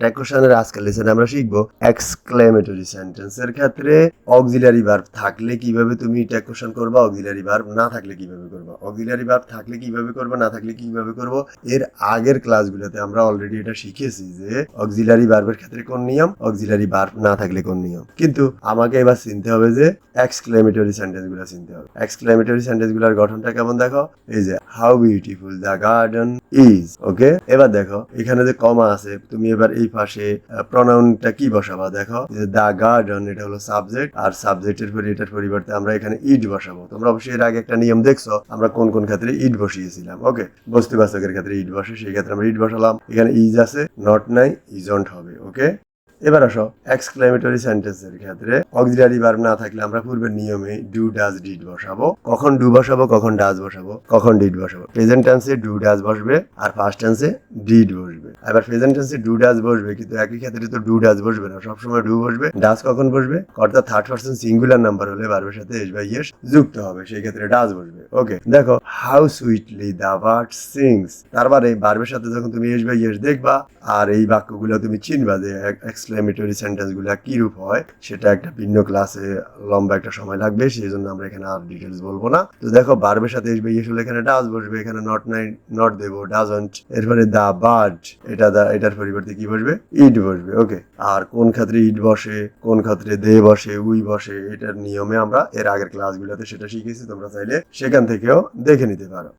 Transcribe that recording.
ট্যাকোশনের আজকাল লেসনে আমরা শিখব এক্সক্লেমেটরি সেন্টেন্সের ক্ষেত্রে অক্সিলারি ভার্ব থাকলে কীভাবে তুমি ট্যাকোশন করবা? অক্সিলারি ভার্ব না থাকলে কীভাবে করবা? অক্সিলারি ভার্ব থাকলে কীভাবে করবা? না থাকলে কীভাবে করব? এর আগের ক্লাসগুলোতে আমরা অলরেডি এটা শিখেছি যে অক্সিলারি ভার্বের ক্ষেত্রে কোন নিয়ম? অক্সিলারি ভার্ব না থাকলে কোন নিয়ম? কিন্তু আমাকে এবার চিনতে হবে যে এক্সক্লেমেটরি সেন্টেন্সগুলো চিনতে হবে। এক্সক্লেমেটরি সেন্টেন্সগুলোর গঠনটা কেমন দেখো? এই যে how beautiful the garden is okay এবার দেখো, এখানে যে কমা আছে, তুমি এবার এই পাশে প্রনাউনটা কি বসাবা? দেখো দা গার্ডেন এটা হলো সাবজেক্ট আর সাবজেক্টের পরে, এটার পরিবর্তে আমরা এখানে ইট বসাবো। তোমরা অবশ্যই এর আগে একটা নিয়ম দেখছ, আমরা কোন কোন ক্ষেত্রে ইট বসিয়েছিলাম ওকে বস্তুবাচকের ক্ষেত্রে ইট বসে, সেই ক্ষেত্রে আমরা ইট বসালাম। এখানে ইজ আছে নট নাই ইজন্ট হবে ওকে এবার আসো এক্সক্লেমেটরি সেন্টেন্সের ক্ষেত্রে। অক্সিলারি ভার্ব না থাকলে আমরা পূর্বের নিয়মে ডু ডাজ ডিড বসাবো। কখন ডু বসাবো, কখন ডাজ বসাবো, কখন ডিড বসাবো। প্রেজেন্ট টেন্সে ডু ডাজ বসবে আর ফার্স্ট টেন্সে ডিড বসবে। এবার প্রেজেন্ট টেন্সে ডু ডাজ বসবে, কিন্তু একই ক্ষেত্রে তো ডু ডাজ বসবে না। সবসময় ডু বসবে। ডাজ কখন বসবে? অর্থাৎ থার্ড পার্সন সিঙ্গুলার নাম্বার হলে ভার্বের সাথে এস বাই এস যুক্ত হবে। সেই ক্ষেত্রে ডাজ বসবে। ওকে দেখো how sweetly the bird sings তারপরে বার্বের সাথে যখন তুমি এস বাই এস দেখবা, আর এই বাক্যগুলো তুমি চিনবা যে এক্সক্লেমেটরি সেন্টেন্সগুলো কি রূপ হয়, সেটা একটা ভিন্ন ক্লাসে লম্বা একটা সময় লাগবে সেই জন্য আমরা এখানে আর ডিটেলস বলব না। তো দেখো বার্বের সাথে এসবে ইয়ে হলে এখানে ডাজ বসবে, এখানে নট নাই নট দেবো ডাজন্ট এরপরে দা বার্ড এটা এটার পরিবর্তে কি বসবে? ইট বসবে ওকে আর কোন ক্ষেত্রে ইট বসে, কোন ক্ষেত্রে দে বসে উই বসে, এটার নিয়মে আমরা এর আগের ক্লাসগুলোতে সেটা শিখেছি, তোমরা চাইলে সেখান থেকেও দেখে নিতে পারো।